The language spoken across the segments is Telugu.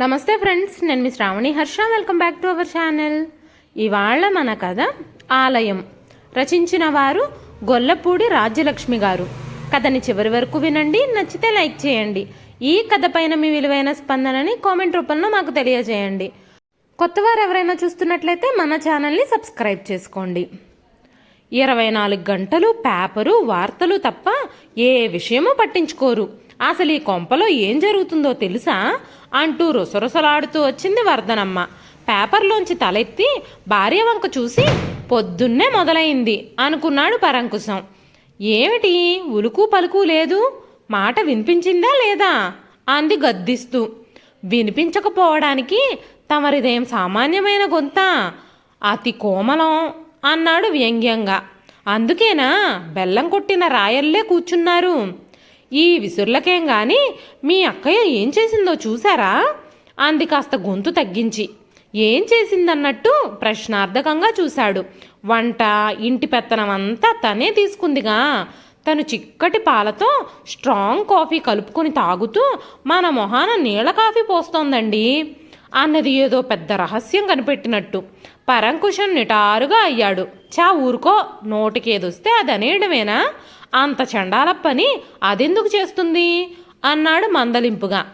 నమస్తే ఫ్రెండ్స్ నేను మీ Shravani Harsha. Welcome back to our channel ఇవాళ మన కథ ఆలయం. రచించిన వారు గొల్లపూడి రాజ్యలక్ష్మి గారు. కథని చివరి వరకు వినండి నచ్చితే లైక్ చేయండి. ఈ కథ పైన మీ విలువైన స్పందనని కామెంట్ రూపంలో మాకు తెలియజేయండి. కొత్తవారు ఎవరైనా చూస్తున్నట్లయితే మన ఛానల్ని సబ్స్క్రైబ్ చేసుకోండి. ఇరవై నాలుగు గంటలు పేపరు వార్తలు తప్ప ఏ విషయమూ పట్టించుకోరు. అసలు ఈ కొంపలో ఏం జరుగుతుందో తెలుసా? అంటూ రుసరుసలాడుతూ వచ్చింది వర్ధనమ్మ. పేపర్లోంచి తలెత్తి భార్య వంక చూసి పొద్దున్నే మొదలైంది అనుకున్నాడు పరంకుశం. ఏమిటి? ఉలుకు పలుకు లేదు? మాట వినిపించిందా లేదా? అంది గద్దిస్తూ. వినిపించకపోవడానికి తమరిదేం సామాన్యమైన గొంత? అతి కోమలం అన్నాడు వ్యంగ్యంగా. అందుకేనా? బెల్లం కొట్టిన రాయల్లే కూర్చున్నారు. ఈ విసుర్లకేం గాని మీ అక్కయ్య ఏం చేసిందో చూసారా? అంది కాస్త గొంతు తగ్గించి. ఏం చేసిందన్నట్టు ప్రశ్నార్థకంగా చూశాడు. వంట ఇంటి పెత్తనం అంతా తనే తీసుకుందిగా. తను చిక్కటి పాలతో స్ట్రాంగ్ కాఫీ కలుపుకొని తాగుతూ మన మొహాన నీళ్ళ కాఫీ పోస్తోందండి అన్నది ఏదో పెద్ద రహస్యం కనిపెట్టినట్టు. పరంకుశం నిటారుగా అయ్యాడు. చా ఊరుకో నోటికేదొస్తే అది అనేయడమేనా? అంత చండాల పని అదెందుకు చేస్తుంది? అన్నాడు మందలింపుగా.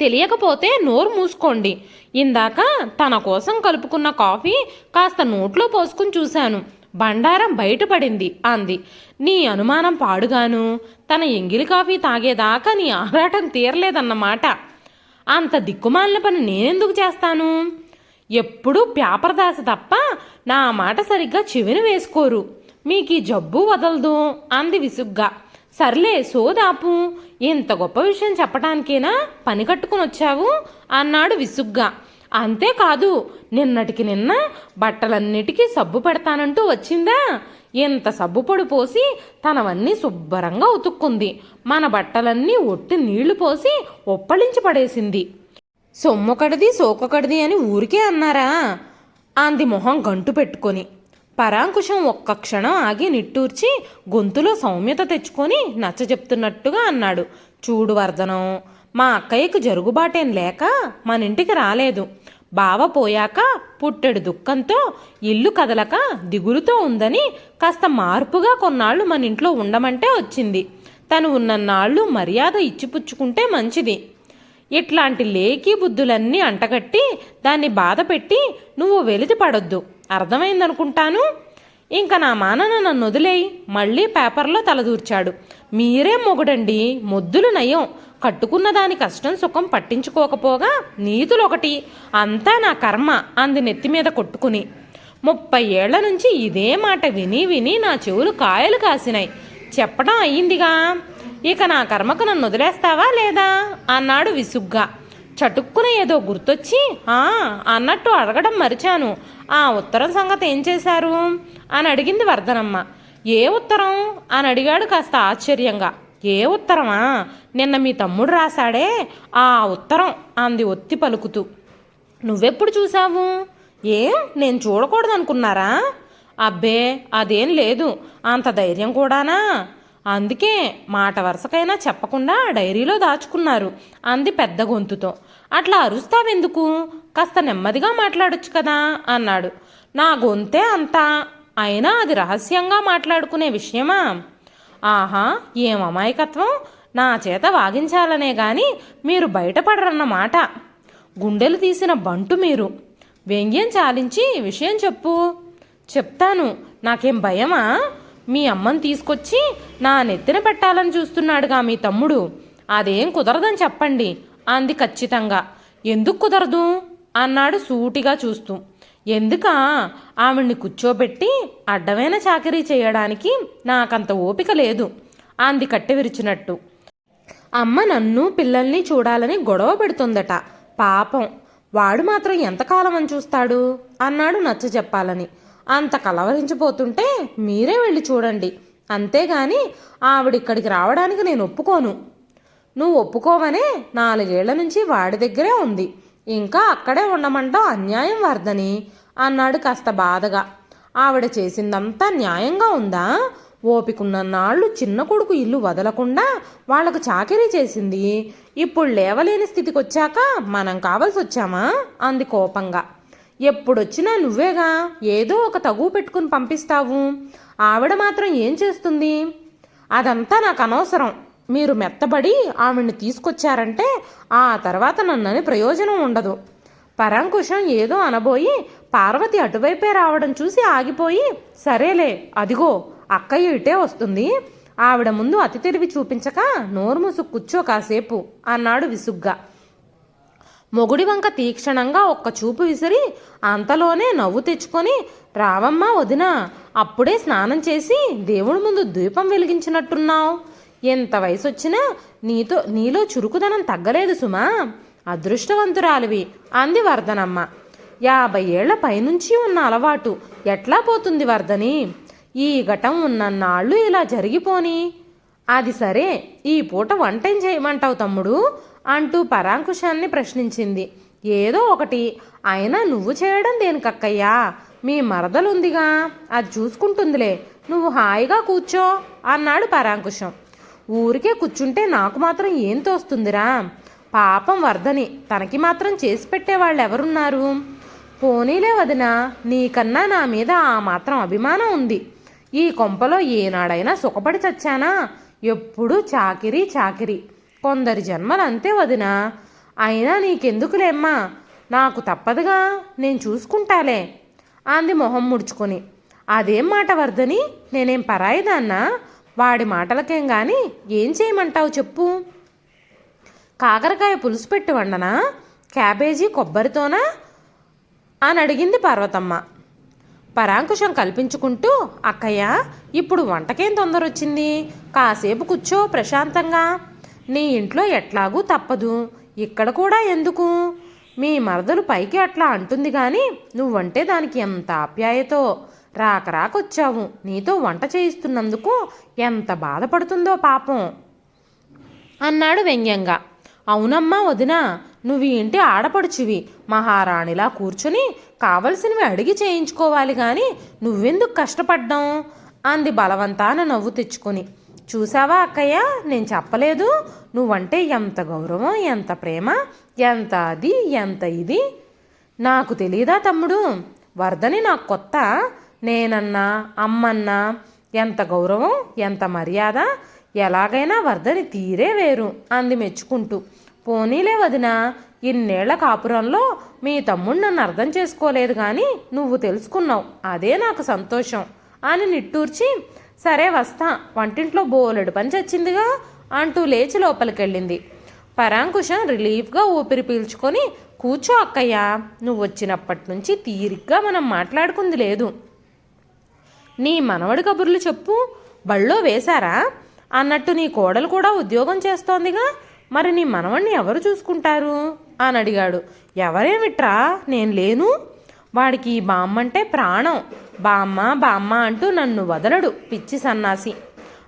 తెలియకపోతే నోరు మూసుకోండి. ఇందాక తన కోసం కలుపుకున్న కాఫీ కాస్త నోట్లో పోసుకుని చూశాను. బండారం బయటపడింది అంది. నీ అనుమానం పాడుగాను. తన ఎంగిలి కాఫీ తాగేదాకా నీ ఆరాటం తీరలేదన్నమాట. అంత దిక్కుమాలిన పని నేనెందుకు చేస్తాను? ఎప్పుడూ పేపర్ దాస తప్ప నా మాట సరిగ్గా చెవిని వేసుకోరు. మీకు ఈ జబ్బు వదలదు అంది విసుగ్గా. సర్లే సోదాపు ఇంత గొప్ప విషయం చెప్పటానికేనా పని కట్టుకుని వచ్చావు? అన్నాడు విసుగ్గా. అంతేకాదు నిన్నటికి నిన్న బట్టలన్నిటికీ సబ్బు పెడతానంటూ వచ్చిందా? ఇంత సబ్బు పొడి పోసి తనవన్నీ శుభ్రంగా ఉతుక్కుంది. మన బట్టలన్నీ ఒట్టి నీళ్ళు పోసి ఒప్పళించి పడేసింది. సొమ్మొకటిది సోకొకటిది అని ఊరికే అన్నారా? అంది మొహం గంటు పెట్టుకొని. పరాంకుశం ఒక్క క్షణం ఆగి నిట్టూర్చి గొంతులో సౌమ్యత తెచ్చుకొని నచ్చజెప్తున్నట్టుగా అన్నాడు. చూడు వర్ధనం మా అక్కయ్యకు జరుగుబాటేం లేక మన ఇంటికి రాలేదు. బావ పోయాక పుట్టెడు దుఃఖంతో ఇల్లు కదలక దిగులుతో ఉందని కాస్త మార్పుగా కొన్నాళ్ళు మన ఇంట్లో ఉండమంటే వచ్చింది. తను ఉన్నన్నాళ్ళు మర్యాద ఇచ్చిపుచ్చుకుంటే మంచిది. ఇట్లాంటి లేకీ బుద్ధులన్నీ అంటగట్టి దాన్ని బాధపెట్టి నువ్వు వెలితి పడొద్దు. అర్థమైందనుకుంటాను? ఇంకా నా మానన నన్ను వదిలేయి. మళ్ళీ పేపర్లో తలదూర్చాడు మీరే మొగుడండి. మొద్దులు నయం. కట్టుకున్న దాని కష్టం సుఖం పట్టించుకోకపోగా నీతులొకటి అంతా నా కర్మ అంది నెత్తి మీద కొట్టుకుని. ముప్పై ఏళ్ళ నుంచి ఇదే మాట విని విని నా చెవులు కాయలు కాసినాయి. చెప్పడం అయ్యిందిగా? ఇక నా కర్మకు నన్ను వదిలేస్తావా లేదా? అన్నాడు విసుగ్గా. చటుక్కున ఏదో గుర్తొచ్చి ఆ అన్నట్టు అడగడం మరిచాను. ఆ ఉత్తరం సంగతి ఏం చేశారు? అని అడిగింది వర్ధనమ్మ. ఏ ఉత్తరం? అని అడిగాడు కాస్త ఆశ్చర్యంగా. ఏ ఉత్తరమా? నిన్న మీ తమ్ముడు రాశాడే ఆ ఉత్తరం అంది ఒత్తి పలుకుతూ. నువ్వెప్పుడు చూసావు ఏం నేను చూడకూడదనుకున్నారా? అబ్బే అదేం లేదు. అంత ధైర్యం కూడానా? అందుకే మాట వరుసకైనా చెప్పకుండా డైరీలో దాచుకున్నారు అంది పెద్ద గొంతుతో. అట్లా అరుస్తావెందుకు? కాస్త నెమ్మదిగా మాట్లాడొచ్చు కదా అన్నాడు. నా గొంతే అంతా. అయినా అది రహస్యంగా మాట్లాడుకునే విషయమా? ఆహా ఏం అమాయకత్వం? నా చేత వాగించాలనే గాని మీరు బయటపడరన్నమాట. గుండెలు తీసిన బంటు మీరు. వ్యంగ్యం చాలించి విషయం చెప్పు. చెప్తాను. నాకేం భయమా? మీ అమ్మని తీసుకొచ్చి నా నెత్తిన పెట్టాలని చూస్తున్నాడుగా మీ తమ్ముడు. అదేం కుదరదని చెప్పండి అంది ఖచ్చితంగా. ఎందుకు కుదరదు? అన్నాడు సూటిగా చూస్తూ. ఎందుకా? ఆవిడ్ని కూర్చోబెట్టి అడ్డమైన చాకరీ చేయడానికి నాకంత ఓపిక లేదు అంది కట్టె విరిచినట్టు అమ్మ నన్ను పిల్లల్ని చూడాలని గొడవ పెడుతుందట పాపం. వాడు మాత్రం ఎంతకాలం అని చూస్తాడు? అన్నాడు నచ్చ చెప్పాలని అంత కలవరించిపోతుంటే మీరే వెళ్ళి చూడండి. అంతేగాని ఆవిడిక్కడికి రావడానికి నేను ఒప్పుకోను. నువ్వు ఒప్పుకోవనే నాలుగేళ్ళ నుంచి వాడి దగ్గరే ఉంది. ఇంకా అక్కడే ఉండమంటావు అన్యాయం వర్ధని అన్నాడు కాస్త బాధగా. ఆవిడ చేసిందంతా న్యాయంగా ఉందా? ఓపికున్న నాళ్ళు చిన్న కొడుకు ఇల్లు వదలకుండా వాళ్ళకు చాకరీ చేసింది. ఇప్పుడు లేవలేని స్థితికి వచ్చాక మనం కావాల్సి వచ్చామా అంది కోపంగా. ఎప్పుడొచ్చినా నువ్వేగా? ఏదో ఒక తగువు పెట్టుకుని పంపిస్తావు. ఆవిడ మాత్రం ఏం చేస్తుంది? అదంతా నాకు అనవసరం. మీరు మెత్తబడి ఆవిడ్ని తీసుకొచ్చారంటే ఆ తర్వాత నన్నని ప్రయోజనం ఉండదు. పరాంకుశం ఏదో అనబోయి పార్వతి అటువైపే రావడం చూసి ఆగిపోయి సరేలే అదిగో అక్కయ్య ఇటే వస్తుంది. ఆవిడ ముందు అతి తెలివి చూపించక నోరు మూసు కూర్చో కాసేపు అన్నాడు విసుగ్గా. మొగుడి వంక తీక్షణంగా ఒక్క చూపు విసిరి అంతలోనే నవ్వు తెచ్చుకొని రావమ్మా వదిన అప్పుడే స్నానం చేసి దేవుడి ముందు దీపం వెలిగించినట్టున్నావు. ఎంత వయసు వచ్చినా నీతో నీలో చురుకుదనం తగ్గలేదు సుమా. అదృష్టవంతురాలివి. అంది వర్ధనమ్మ. యాభై ఏళ్ళ పైనుంచి ఉన్న అలవాటు ఎట్లా పోతుంది వర్ధని? ఈ ఘటం ఉన్నన్నాళ్ళు ఇలా జరిగిపోని? అది సరే ఈ పూట వంటేం చేయమంటావు తమ్ముడు? అంటూ పరాంకుశాన్ని ప్రశ్నించింది. ఏదో ఒకటి. అయినా నువ్వు చేయడం దేనికక్కయ్యా? మీ మరదలుందిగా. అది చూసుకుంటుందిలే. నువ్వు హాయిగా కూర్చో అన్నాడు పరాంకుశం. ఊరికే కూర్చుంటే నాకు మాత్రం ఏం తోస్తుందిరా? పాపం వర్ధని తనకి మాత్రం చేసి పెట్టేవాళ్ళు ఎవరున్నారు పోనీలే వదిన నీకన్నా నా మీద ఆ మాత్రం అభిమానం ఉంది. ఈ కొంపలో ఏనాడైనా సుఖపడి చచ్చానా? ఎప్పుడూ చాకిరీ చాకిరీ. కొందరి జన్మలు అంతే వదిన. అయినా నీకెందుకులేమ్మా? నాకు తప్పదుగా నేను చూసుకుంటాలే. అంది మొహం ముడుచుకొని. అదేం మాట వర్ధని నేనేం పరాయిదాన్నా వాడి మాటలకేం గాని? ఏం చేయమంటావు చెప్పు. కాకరకాయ పులుసు పెట్టి వండనా? క్యాబేజీ కొబ్బరితోనా? అని అడిగింది పార్వతమ్మ. పరాంకుశం కల్పించుకుంటూ అక్కయ్య ఇప్పుడు వంటకేం తొందర వచ్చింది కాసేపు కూర్చో ప్రశాంతంగా. నీ ఇంట్లో ఎట్లాగూ తప్పదు. ఇక్కడ కూడా ఎందుకు? మీ మరదలు పైకి అట్లా అంటుంది కానీ నువ్వంటే దానికి ఎంత ఆప్యాయతో? రాక రాకొచ్చావు. నీతో వంట చేయిస్తున్నందుకు ఎంత బాధపడుతుందో పాపం. అన్నాడు వ్యంగ్యంగా. అవునమ్మా వదినా నువ్వు ఇంటి ఆడపడుచువి. మహారాణిలా కూర్చుని కావలసినవి అడిగి చేయించుకోవాలి కానీ నువ్వెందుకు కష్టపడ్డావు? అంది బలవంతాన నవ్వు తెచ్చుకొని. చూసావా అక్కయ్య? నేను చెప్పలేదు. నువ్వంటే ఎంత గౌరవం ఎంత ప్రేమ ఎంత అది ఎంత ఇది? నాకు తెలియదా తమ్ముడు? వరదని నాకు కొత్త. నేనన్నా అమ్మన్నా ఎంత గౌరవం ఎంత మర్యాద? ఎలాగైనా వరదని తీరే వేరు అంది మెచ్చుకుంటూ. పోనీలే వదిన ఇన్నేళ్ళ కాపురంలో మీ తమ్ముడు నన్ను అర్థం చేసుకోలేదు కానీ నువ్వు తెలుసుకున్నావు. అదే నాకు సంతోషం అని నిట్టూర్చి సరే వస్తా. వంటింట్లో బోలెడు పని చచ్చిందిగా అంటూ లేచి లోపలికెళ్ళింది. పరాంకుశం రిలీఫ్గా ఊపిరి పీల్చుకొని కూర్చో అక్కయ్య నువ్వు వచ్చినప్పటి నుంచి తీరిగ్గా మనం మాట్లాడుకుంది లేదు. నీ మనవడి కబుర్లు చెప్పు. బళ్ళో వేశారా? అన్నట్టు నీ కోడలు కూడా ఉద్యోగం చేస్తోందిగా. మరి నీ మనవణ్ణి ఎవరు చూసుకుంటారు? అని అడిగాడు. ఎవరేమిట్రా? నేను లేను. వాడికి ఈ బామ్మంటే ప్రాణం. బామ్మ బామ్మ అంటూ నన్ను వదలడు పిచ్చి సన్నాసి.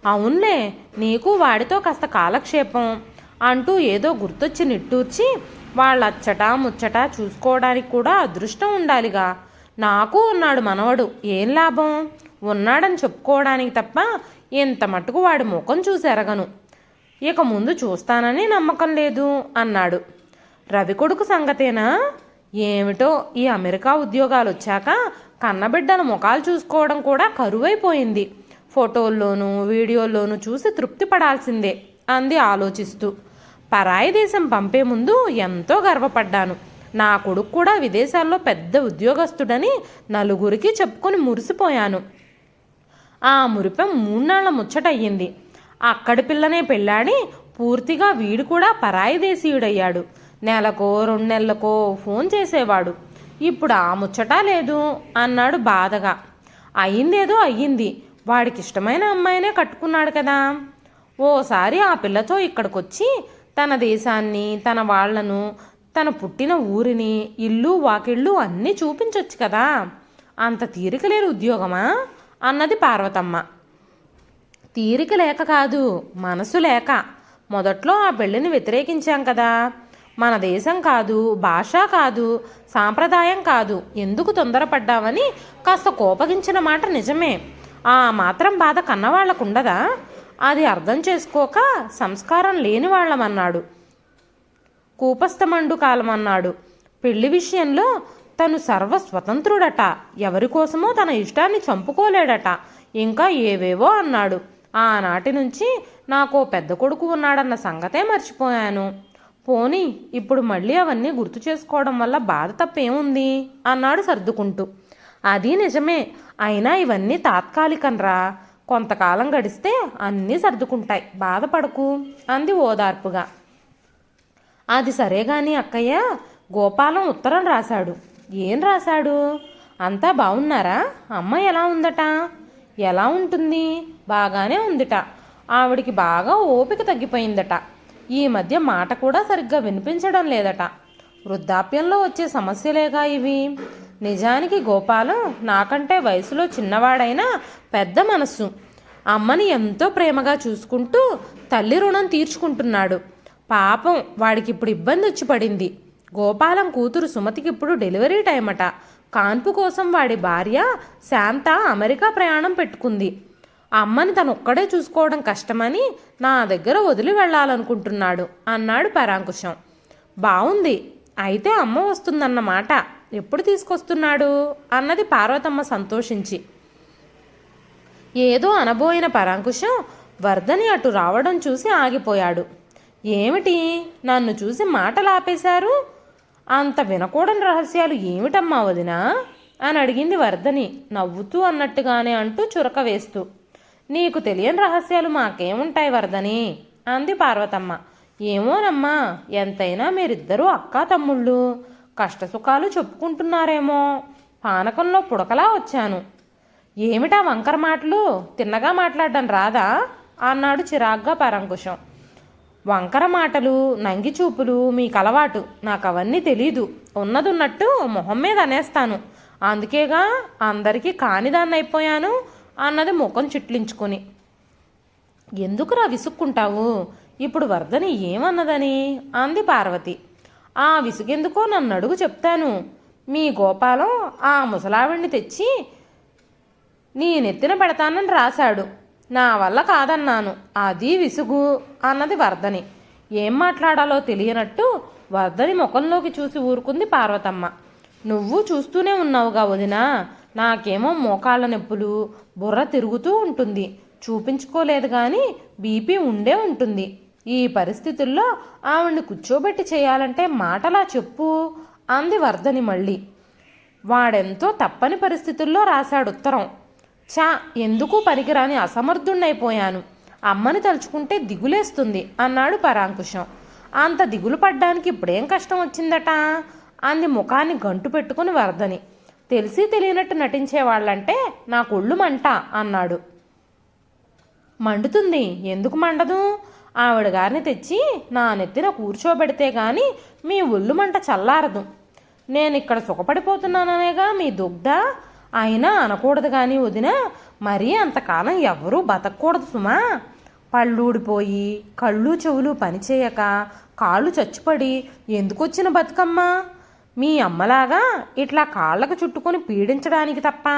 అవునులే నీకు వాడితో కాస్త కాలక్షేపం అంటూ ఏదో గుర్తొచ్చి నిట్టూర్చి వాళ్ళచ్చట ముచ్చట చూసుకోవడానికి కూడా అదృష్టం ఉండాలిగా. నాకు ఉన్నాడు మనవడు ఏం లాభం? ఉన్నాడని చెప్పుకోవడానికి తప్ప ఇంత మటుకు వాడి ముఖం చూసి ఎరగను. ఇక ముందు చూస్తానని నమ్మకం లేదు అన్నాడు. రవి కొడుకు సంగతేనా? ఏమిటో ఈ అమెరికా ఉద్యోగాలు వచ్చాక కన్నబిడ్డల ముఖాలు చూసుకోవడం కూడా కరువైపోయింది. ఫోటోల్లోనూ వీడియోల్లోనూ చూసి తృప్తి పడాల్సిందే అంది ఆలోచిస్తూ. పరాయి దేశం పంపే ముందు ఎంతో గర్వపడ్డాను. నా కొడుకు కూడా విదేశాల్లో పెద్ద ఉద్యోగస్తుడని నలుగురికి చెప్పుకొని మురిసిపోయాను. ఆ మురిపెం మూన్నాళ్ళ ముచ్చటయ్యింది. అక్కడి పిల్లనే పెళ్ళాడి పూర్తిగా వీడు కూడా పరాయి దేశీయుడయ్యాడు. నెలకో రెండు నెలలకో ఫోన్ చేసేవాడు. ఇప్పుడు ఆ ముచ్చట లేదు అన్నాడు బాధగా. అయ్యిందేదో అయ్యింది. వాడికి ఇష్టమైన అమ్మాయినే కట్టుకున్నాడు కదా. ఓసారి ఆ పిల్లతో ఇక్కడికొచ్చి తన దేశాన్ని తన వాళ్ళను తన పుట్టిన ఊరిని ఇల్లు వాకిళ్ళు అన్నీ చూపించొచ్చు కదా. అంత తీరిక లేని ఉద్యోగమా? అన్నది పార్వతమ్మ. తీరిక లేక కాదు మనసు లేక. మొదట్లో ఆ పెళ్ళిని వ్యతిరేకించాం కదా. మన దేశం కాదు భాష కాదు సాంప్రదాయం కాదు. ఎందుకు తొందరపడ్డావని కాస్త కోపగించిన మాట నిజమే. ఆ మాత్రం బాధ కన్నవాళ్ళకు ఉండదా అది అర్థం చేసుకోక సంస్కారం లేని వాళ్ళమన్నాడు. కూపస్థమండు కాలమన్నాడు. పెళ్ళి విషయంలో తను సర్వ స్వతంత్రుడట ఎవరి కోసమో తన ఇష్టాన్ని చంపుకోలేడట. ఇంకా ఏవేవో అన్నాడు. ఆనాటి నుంచి నాకు పెద్ద కొడుకు ఉన్నాడన్న సంగతే మర్చిపోయాను. పోనీ ఇప్పుడు మళ్ళీ అవన్నీ గుర్తు చేసుకోవడం వల్ల బాధ తప్పేముంది? అన్నాడు సర్దుకుంటూ. అది నిజమే. అయినా ఇవన్నీ తాత్కాలికంరా. కొంతకాలం గడిస్తే అన్నీ సర్దుకుంటాయి. బాధపడకు అంది ఓదార్పుగా. అది సరే గాని అక్కయ్య గోపాలం ఉత్తరం రాశాడు. ఏం రాశాడు? అంతా బాగున్నారా అమ్మ ఎలా ఉందట? ఎలా ఉంటుంది? బాగానే ఉందిట. ఆవిడికి బాగా ఓపిక తగ్గిపోయిందట. ఈ మధ్య మాట కూడా సరిగ్గా వినిపించడం లేదట. వృద్ధాప్యంలో వచ్చే సమస్యలేగా ఇవి? నిజానికి గోపాలం నాకంటే వయసులో చిన్నవాడైనా పెద్ద మనస్సు. అమ్మని ఎంతో ప్రేమగా చూసుకుంటూ తల్లి రుణం తీర్చుకుంటున్నాడు. పాపం వాడికి ఇప్పుడు ఇబ్బంది వచ్చి పడింది. గోపాలం కూతురు సుమతికి ఇప్పుడు డెలివరీ టైం అట కాన్పు కోసం వాడి భార్య శాంత అమెరికా ప్రయాణం పెట్టుకుంది. అమ్మని తను ఒక్కడే చూసుకోవడం కష్టమని నా దగ్గర వదిలి వెళ్ళాలనుకుంటున్నాడు అన్నాడు పరాంకుశం. బావుంది అయితే అమ్మ వస్తుందన్నమాట. ఎప్పుడు తీసుకొస్తున్నాడు? అన్నది పార్వతమ్మ సంతోషించి. ఏదో అనబోయిన పరాంకుశం వర్ధని అటు రావడం చూసి ఆగిపోయాడు. ఏమిటి నన్ను చూసి మాటలాపేశారు? అంత వినకూడని రహస్యాలు ఏమిటమ్మా వదినా? అని అడిగింది వర్ధని నవ్వుతూ అన్నట్టుగానే అంటూ చురక వేస్తూ. నీకు తెలియని రహస్యాలు మాకేముంటాయి వరదని. అంది పార్వతమ్మ. ఏమోనమ్మా ఎంతైనా మీరిద్దరూ అక్కా తమ్ముళ్ళు. కష్టసుఖాలు చెప్పుకుంటున్నారేమో. పానకంలో పుడకలా వచ్చాను. ఏమిటా వంకర మాటలు? తిన్నగా మాట్లాడడం రాదా? అన్నాడు చిరాగ్గా పరంకుశం. వంకర మాటలు నంగి చూపులు మీకు అలవాటు నాకు అవన్నీ తెలీదు. ఉన్నదున్నట్టు మొహం మీద అనేస్తాను. అందుకేగా అందరికీ కానిదాన్ని అయిపోయాను అన్నది ముఖం చిట్లించుకొని. ఎందుకురా విసుక్కుంటావు? ఇప్పుడు వర్ధని ఏమన్నదని? అంది పార్వతి. ఆ విసుగెందుకో నన్ను అడుగు చెప్తాను. మీ గోపాలం ఆ ముసలావిడిని తెచ్చి నీ నెత్తిన పెడతానని రాశాడు. నా వల్ల కాదన్నాను. అది విసుగు అన్నది వర్ధని ఏం మాట్లాడాలో తెలియనట్టు వర్ధని ముఖంలోకి చూసి ఊరుకుంది పార్వతమ్మ. నువ్వు చూస్తూనే ఉన్నావుగా వదినా. నాకేమో మోకాళ్ళ నొప్పులు బుర్ర తిరుగుతూ ఉంటుంది. చూపించుకోలేదు కానీ బీపీ ఉండే ఉంటుంది. ఈ పరిస్థితుల్లో ఆవిడ్ని కూర్చోబెట్టి చేయాలంటే మాటలా చెప్పు అంది వర్ధని మళ్ళీ. వాడెంతో తప్పని పరిస్థితుల్లో రాశాడు ఉత్తరం. చా ఎందుకు పనికిరాని అసమర్థుణ్ణైపోయాను. అమ్మని తలుచుకుంటే దిగులేస్తుంది అన్నాడు పరాంకుశం. అంత దిగులు పడ్డానికి ఇప్పుడేం కష్టం వచ్చిందట? అంది ముఖాన్ని గంటు పెట్టుకుని వరదని తెలిసి తెలియనట్టు నటించేవాళ్ళంటే నాకు ఒళ్ళు మంట అన్నాడు. మండుతుంది. ఎందుకు మండదు? ఆవిడ గారిని తెచ్చి నా నెత్తిన కూర్చోబెడితే గాని మీ ఒళ్ళు మంట చల్లారదు. నేను ఇక్కడ సుఖపడిపోతున్నాననేగా మీ దుగ్ధ? అయినా అనకూడదు కానీ వదిన మరీ అంతకాలం ఎవరూ బతకూడదు సుమా. పళ్ళూడిపోయి కళ్ళు చెవులు పనిచేయక కాళ్ళు చచ్చిపడి ఎందుకొచ్చిన బతుకమ్మా? మీ అమ్మలాగా ఇట్లా కాళ్ళకు చుట్టుకొని పీడించడానికి తప్ప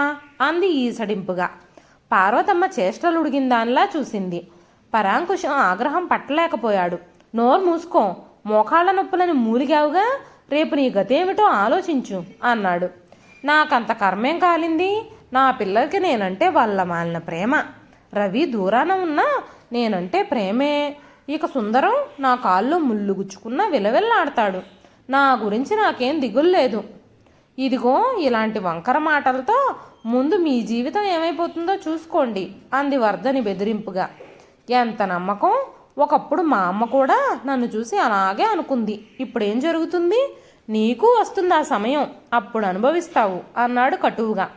అంది ఈసడింపుగా. పార్వతమ్మ చేష్టలు ఉడిగిన దానిలా చూసింది. పరాంకుశం ఆగ్రహం పట్టలేకపోయాడు. నోరు మూసుకో మోకాళ్ళ నొప్పులని మూలిగావుగా రేపు నీ గతేమిటో ఆలోచించు అన్నాడు. నాకంత కర్మేం కాలింది? నా పిల్లలకి నేనంటే వాళ్ళ మాలిన ప్రేమ. రవి దూరాన ఉన్నా నేనంటే ప్రేమే. ఇక సుందరం నా కాళ్ళు ముళ్ళు గుచ్చుకున్న విలవిల్లాడతాడు. నా గురించి నాకేం దిగులు లేదు. ఇదిగో ఇలాంటి వంకర మాటలతో ముందు మీ జీవితం ఏమైపోతుందో చూసుకోండి అంది వర్ధని బెదిరింపుగా. ఎంత నమ్మకం? ఒకప్పుడు మా అమ్మ కూడా నన్ను చూసి అలాగే అనుకుంది. ఇప్పుడేం జరుగుతుంది? నీకు వస్తుంది ఆ సమయం అప్పుడు అనుభవిస్తావు అన్నాడు కటువుగా.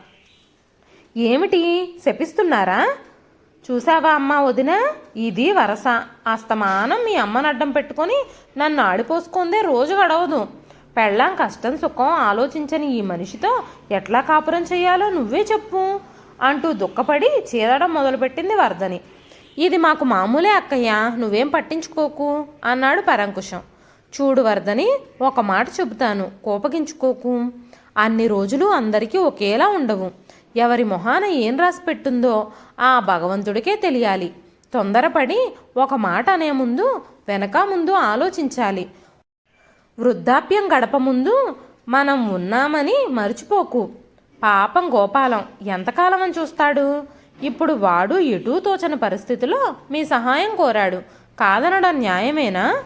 ఏమిటి? శపిస్తున్నారా? చూసావా అమ్మ వదిన? ఇది వరస. అస్తమానం మీ అమ్మని అడ్డం పెట్టుకొని నన్ను ఆడిపోసుకుందే రోజు గడవదు. పెళ్ళాం కష్టం సుఖం ఆలోచించని ఈ మనిషితో ఎట్లా కాపురం చేయాలో నువ్వే చెప్పు అంటూ దుఃఖపడి చీరడం మొదలుపెట్టింది వరదని. ఇది మాకు మామూలే అక్కయ్య నువ్వేం పట్టించుకోకు అన్నాడు పరంకుశం. చూడు వరదని ఒక మాట చెబుతాను కోపగించుకోకు. అన్ని రోజులు అందరికీ ఒకేలా ఉండవు. ఎవరి మొహాన ఏం రాసి పెట్టుందో ఆ భగవంతుడికే తెలియాలి. తొందరపడి ఒక మాట అనే ముందు వెనక ముందు ఆలోచించాలి. వృద్ధాప్యం గడప ముందు మనం ఉన్నామని మర్చిపోకు. పాపం గోపాలం ఎంతకాలం అని చూస్తాడు? ఇప్పుడు వాడు ఎటూ తోచని పరిస్థితిలో మీ సహాయం కోరాడు. కాదనడం న్యాయమేనా?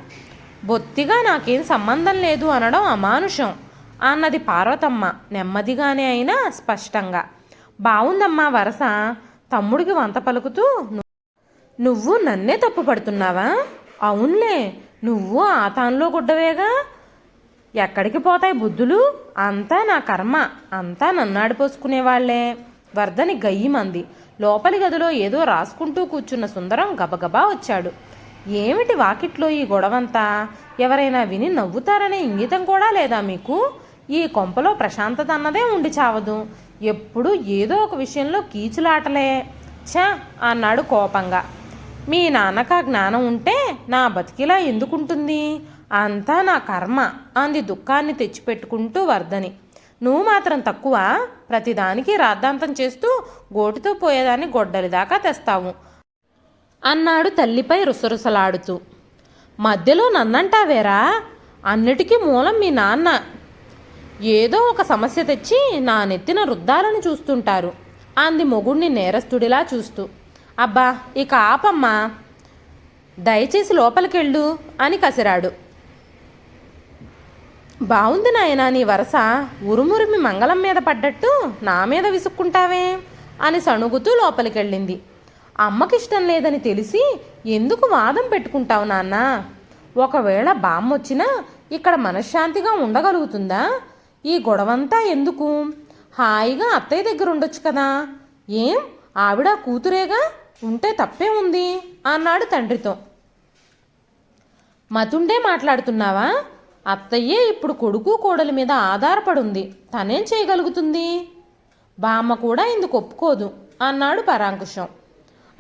బొత్తిగా నాకేం సంబంధం లేదు అనడం అమానుషం. అన్నది పార్వతమ్మ. నెమ్మదిగానే అయినా స్పష్టంగా. బావుందమ్మా వరస. తమ్ముడికి వంత పలుకుతూ నువ్వు నన్నే తప్పు పడుతున్నావా? అవునులే నువ్వు ఆ తానులో గుడ్డవేగా? ఎక్కడికి పోతాయి బుద్ధులు? అంతా నా కర్మ అంతా నన్నాడిపోసుకునేవాళ్ళే వర్ధని గయ్యమంది లోపలి గదిలో ఏదో రాసుకుంటూ కూర్చున్న సుందరం గబగబా వచ్చాడు. ఏమిటి వాకిట్లో ఈ గొడవంతా? ఎవరైనా విని నవ్వుతారనే ఇంగితం కూడా లేదా మీకు? ఈ కొంపలో ప్రశాంతత అన్నదే ఉండి చావదు. ఎప్పుడు ఏదో ఒక విషయంలో కీచులాటలే. ఛా! అన్నాడు కోపంగా. మీ నాన్నకు ఆ జ్ఞానం ఉంటే నా బతికిలా ఎందుకుంటుంది? అంతా నా కర్మ అంది దుఃఖాన్ని తెచ్చిపెట్టుకుంటూ వర్ధని నువ్వు మాత్రం తక్కువ. ప్రతిదానికి రాద్ధాంతం చేస్తూ గోటితో పోయేదాన్ని గొడ్డలి దాకా తెస్తావు అన్నాడు తల్లిపై రుసరుసలాడుతూ. మధ్యలో నన్నంటావేరా? అన్నిటికీ మూలం మీ నాన్న. ఏదో ఒక సమస్య తెచ్చి నా నెత్తిన రుద్దాలని చూస్తుంటారు. అంది మొగుణ్ణి నేరస్తుడిలా చూస్తూ. అబ్బా ఇక ఆపమ్మా. దయచేసి లోపలికెళ్ళు అని కసిరాడు. బావుంది నాయనా నీ వరస. ఉరుమురిమి మంగళం మీద పడ్డట్టు నా మీద విసుక్కుంటావే అని సణుగుతూ లోపలికెళ్ళింది. అమ్మకిష్టం లేదని తెలిసి ఎందుకు వాదం పెట్టుకుంటావు నాన్న? ఒకవేళ బామ్మొచ్చినా ఇక్కడ మనశ్శాంతిగా ఉండగలుగుతుందా? ఈ గొడవంతా ఎందుకు? హాయిగా అత్తయ్య దగ్గర ఉండొచ్చు కదా. ఏం? ఆవిడ కూతురేగా? ఉంటే తప్పే ఉంది అన్నాడు తండ్రితో. మతుండే మాట్లాడుతున్నావా? అత్తయ్యే ఇప్పుడు కొడుకు కోడల మీద ఆధారపడుంది తనేం చేయగలుగుతుంది? బామ్మ కూడా ఇందుకు ఒప్పుకోదు అన్నాడు పరాంకుశం.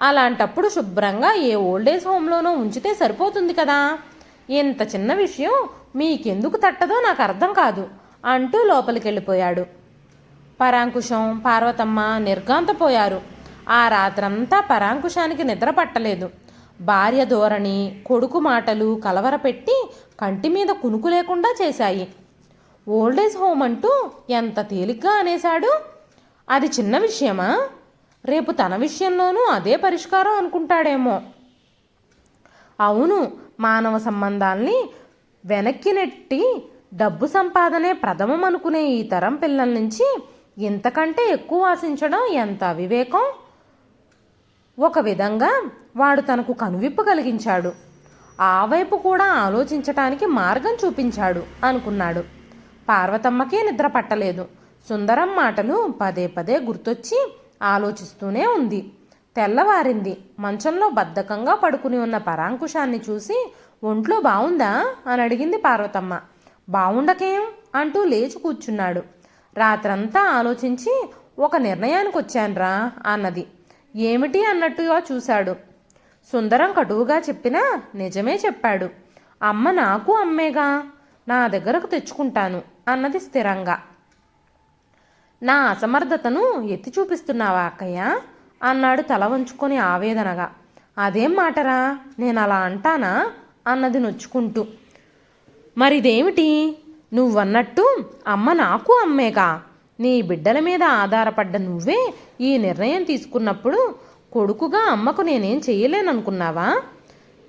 అలాంటప్పుడు శుభ్రంగా ఏ ఓల్డేజ్ హోమ్లోనో ఉంచితే సరిపోతుంది కదా. ఇంత చిన్న విషయం మీకెందుకు తట్టదో నాకు అర్థం కాదు అంటూ లోపలికి వెళ్ళిపోయాడు పరాంకుశం పార్వతమ్మ నిర్గాంతపోయారు ఆ రాత్రంతా పరాంకుశానికి నిద్ర పట్టలేదు. భార్య ధోరణి కొడుకు మాటలు కలవరపెట్టి కంటి మీద కునుకు లేకుండా చేశాయి. ఓల్డేజ్ హోమ్ అంటూ ఎంత తేలిగ్గా అనేశాడు? అది చిన్న విషయమా? రేపు తన విషయంలోనూ అదే పరిష్కారం అనుకుంటాడేమో. అవును మానవ సంబంధాల్ని వెనక్కి నెట్టి డబ్బు సంపాదనే ప్రథమం అనుకునే ఈ తరం పిల్లల నుంచి ఇంతకంటే ఎక్కువ ఆశించడం ఎంత అవివేకం? ఒక విధంగా వాడు తనకు కనువిప్పు కలిగించాడు. ఆ వైపు కూడా ఆలోచించటానికి మార్గం చూపించాడు అనుకున్నాడు. పార్వతమ్మకే నిద్ర పట్టలేదు. సుందరం మాటలు పదే పదే గుర్తొచ్చి ఆలోచిస్తూనే ఉంది. తెల్లవారింది. మంచంలో బద్ధకంగా పడుకుని ఉన్న పరాంకుశాన్ని చూసి ఒంట్లో బావుందా? అని అడిగింది పార్వతమ్మ. బావుండకేం అంటూ లేచి కూర్చున్నాడు. రాత్రంతా ఆలోచించి ఒక నిర్ణయానికి వచ్చానురా అన్నది. ఏమిటి అన్నట్టుగా చూశాడు. సుందరం కటువుగా చెప్పినా నిజమే చెప్పాడు. అమ్మ నాకు అమ్మేగా నా దగ్గరకు తెచ్చుకుంటాను అన్నది స్థిరంగా. నా అసమర్థతను ఎత్తి చూపిస్తున్నావా అక్కయ్య? అన్నాడు తల వంచుకొని ఆవేదనగా. అదేం మాటరా? నేను అలా అంటానా? అన్నది నొచ్చుకుంటూ. మరిదేమిటి? నువ్వన్నట్టు అమ్మ నాకు అమ్మేగా. నీ బిడ్డల మీద ఆధారపడ్డ నువ్వే ఈ నిర్ణయం తీసుకున్నప్పుడు కొడుకుగా అమ్మకు నేనేం చేయలేననుకున్నావా?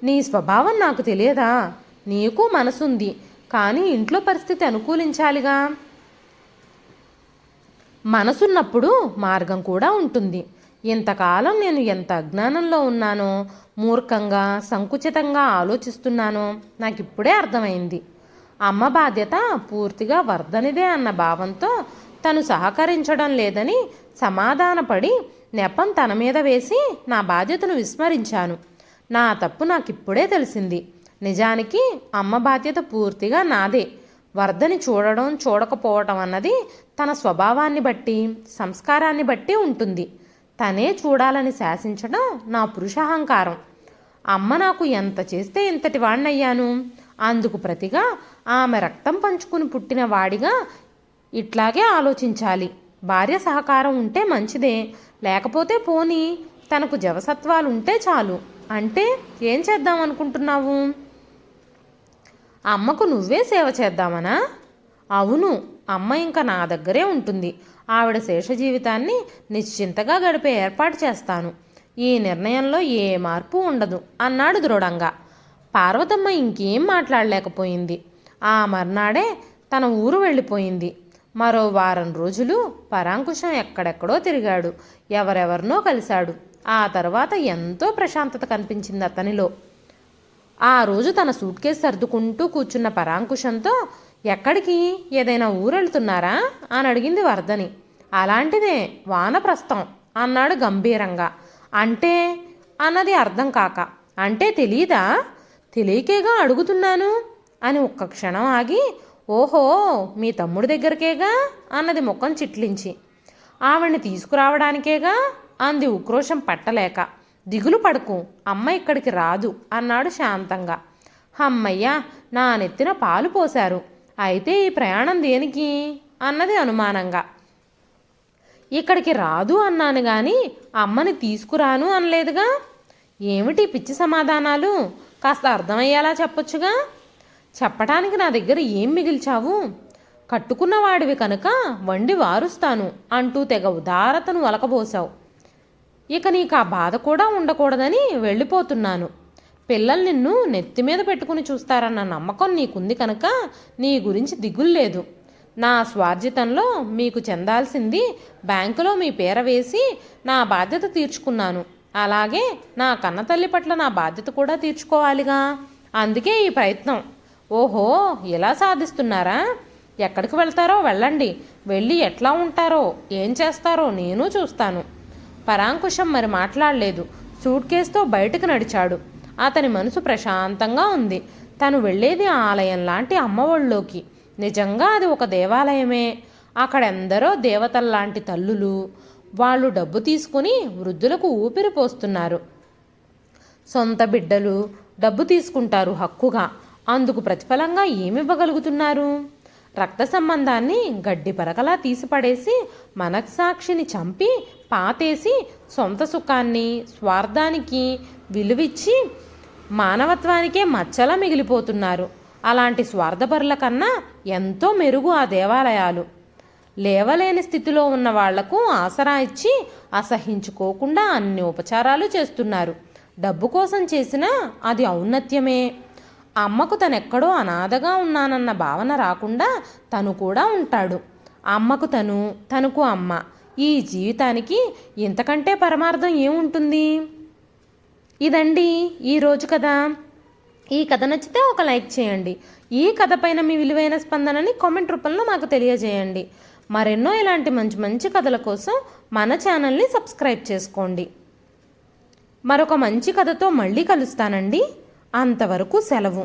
నీ స్వభావం నాకు తెలియదా? నీకు మనసుంది కానీ ఇంట్లో పరిస్థితి అనుకూలించాలిగా. మనసున్నప్పుడు మార్గం కూడా ఉంటుంది. ఇంతకాలం నేను ఎంత అజ్ఞానంలో ఉన్నానో మూర్ఖంగా సంకుచితంగా ఆలోచిస్తున్నానో నాకు ఇప్పుడే అర్థమైంది. అమ్మ బాధ్యత పూర్తిగా వర్ధనిదే అన్న భావంతో తను సహకరించడం లేదని సమాధానపడి నెపం తన మీద వేసి నా బాధ్యతను విస్మరించాను. నా తప్పు నాకు ఇప్పుడే తెలిసింది. నిజానికి అమ్మ బాధ్యత పూర్తిగా నాదే. వర్ధని చూడడం చూడకపోవటం అన్నది తన స్వభావాన్ని బట్టి సంస్కారాన్ని బట్టి ఉంటుంది. తనే చూడాలని శాసించడం నా పురుషాహంకారం. అమ్మ నాకు ఎంత చేస్తే ఇంతటి వాణ్ణయ్యాను? అందుకు ప్రతిగా ఆమె రక్తం పంచుకుని పుట్టిన వాడిగా ఇట్లాగే ఆలోచించాలి. భార్య సహకారం ఉంటే మంచిదే. లేకపోతే పోనీ తనకు జవసత్వాలు ఉంటే చాలు. అంటే ఏం చేద్దాం అనుకుంటున్నావు? అమ్మకు నువ్వే సేవ చేద్దామనా? అవును అమ్మ ఇంకా నా దగ్గరే ఉంటుంది. ఆవిడ శేష జీవితాన్ని నిశ్చింతగా గడిపే ఏర్పాటు చేస్తాను. ఈ నిర్ణయంలో ఏ మార్పు ఉండదు అన్నాడు దృఢంగా. పార్వతమ్మ ఇంకేం మాట్లాడలేకపోయింది. ఆ మర్నాడే తన ఊరు వెళ్ళిపోయింది. మరో వారం రోజులు పరాంకుశం ఎక్కడెక్కడో తిరిగాడు. ఎవరెవరినో కలిశాడు. ఆ తర్వాత ఎంతో ప్రశాంతత కనిపించింది అతనిలో. ఆ రోజు తన సూట్ కేసు సర్దుకుంటూ కూర్చున్న పరాంకుశంతో ఎక్కడికి? ఏదైనా ఊరెళ్తున్నారా? అని అడిగింది వర్ధని అలాంటిదే వానప్రస్థం అన్నాడు గంభీరంగా. అంటే? అన్నది అర్థం కాక. అంటే తెలీదా? తెలియకేగా అడుగుతున్నాను? అని ఒక్క క్షణం ఆగి ఓహో మీ తమ్ముడి దగ్గరకేగా? అన్నది ముఖం చిట్లించి. ఆవిడ్ని తీసుకురావడానికేగా? అంది ఉక్రోషం పట్టలేక. దిగులు పడుకు అమ్మ ఇక్కడికి రాదు అన్నాడు శాంతంగా. హమ్మయ్య నా నెత్తిన పాలు పోశారు. అయితే ఈ ప్రయాణం దేనికి? అన్నది అనుమానంగా. ఇక్కడికి రాదు అన్నాను కానీ అమ్మని తీసుకురాను అనలేదుగా? ఏమిటి పిచ్చి సమాధానాలు? కాస్త అర్థమయ్యేలా చెప్పొచ్చుగా? చెప్పటానికి నా దగ్గర ఏం మిగిల్చావు? కట్టుకున్నవాడివి కనుక వండి వారుస్తాను అంటూ తెగ ఉదారతను ఒలకబోసావు ఇక నీకు ఆ బాధ కూడా ఉండకూడదని వెళ్ళిపోతున్నాను. పిల్లలు నిన్ను నెత్తి మీద పెట్టుకుని చూస్తారన్న నమ్మకం నీకుంది కనుక నీ గురించి దిగులు లేదు. నా స్వార్జితంలో మీకు చెందాల్సింది బ్యాంకులో మీ పేర వేసి నా బాధ్యత తీర్చుకున్నాను. అలాగే నా కన్న తల్లి పట్ల నా బాధ్యత కూడా తీర్చుకోవాలిగా. అందుకే ఈ ప్రయత్నం. ఓహో ఇలా సాధిస్తున్నారా? ఎక్కడికి వెళ్తారో వెళ్ళండి. వెళ్ళి ఎట్లా ఉంటారో ఏం చేస్తారో నేను చూస్తాను. పరాంకుశం మరి మాట్లాడలేదు. సూట్ కేసుతో బయటకు నడిచాడు. అతని మనసు ప్రశాంతంగా ఉంది. తను వెళ్ళేది ఆలయం లాంటి అమ్మఒళ్ళలోకి నిజంగా అది ఒక దేవాలయమే. అక్కడ ఎందరో దేవతల్లాంటి తల్లులు వాళ్ళు డబ్బు తీసుకుని వృద్ధులకు ఊపిరి పోస్తున్నారు. సొంత బిడ్డలు డబ్బు తీసుకుంటారు హక్కుగా. అందుకు ప్రతిఫలంగా ఏమివ్వగలుగుతున్నారు? రక్త సంబంధాన్ని గడ్డి పరకలా తీసిపడేసి మనస్సాక్షిని చంపి పాతేసి సొంత సుఖాన్ని స్వార్థానికి విలువిచ్చి మానవత్వానికే మచ్చలా మిగిలిపోతున్నారు. అలాంటి స్వార్థపరుల కన్నా ఎంతో మెరుగు ఆ దేవాలయాలు. లేవలేని స్థితిలో ఉన్న వాళ్ళకు ఆసరా ఇచ్చి అసహించుకోకుండా అన్ని ఉపచారాలు చేస్తున్నారు. డబ్బు కోసం చేసినా అది ఔన్నత్యమే. అమ్మకు తనెక్కడో అనాథగా ఉన్నానన్న భావన రాకుండా తను కూడా ఉంటాడు. అమ్మకు తను తనకు అమ్మ. ఈ జీవితానికి ఇంతకంటే పరమార్థం ఏముంటుంది? ఇదండి ఈరోజు కథ. ఈ కథ నచ్చితే ఒక లైక్ చేయండి. ఈ కథ పైన మీ విలువైన స్పందనని కామెంట్ రూపంలో మాకు తెలియజేయండి. మరెన్నో ఇలాంటి మంచి మంచి కథల కోసం మన ఛానల్ని సబ్స్క్రైబ్ చేసుకోండి. మరొక మంచి కథతో మళ్ళీ కలుస్తానండి. అంతవరకు సెలవు.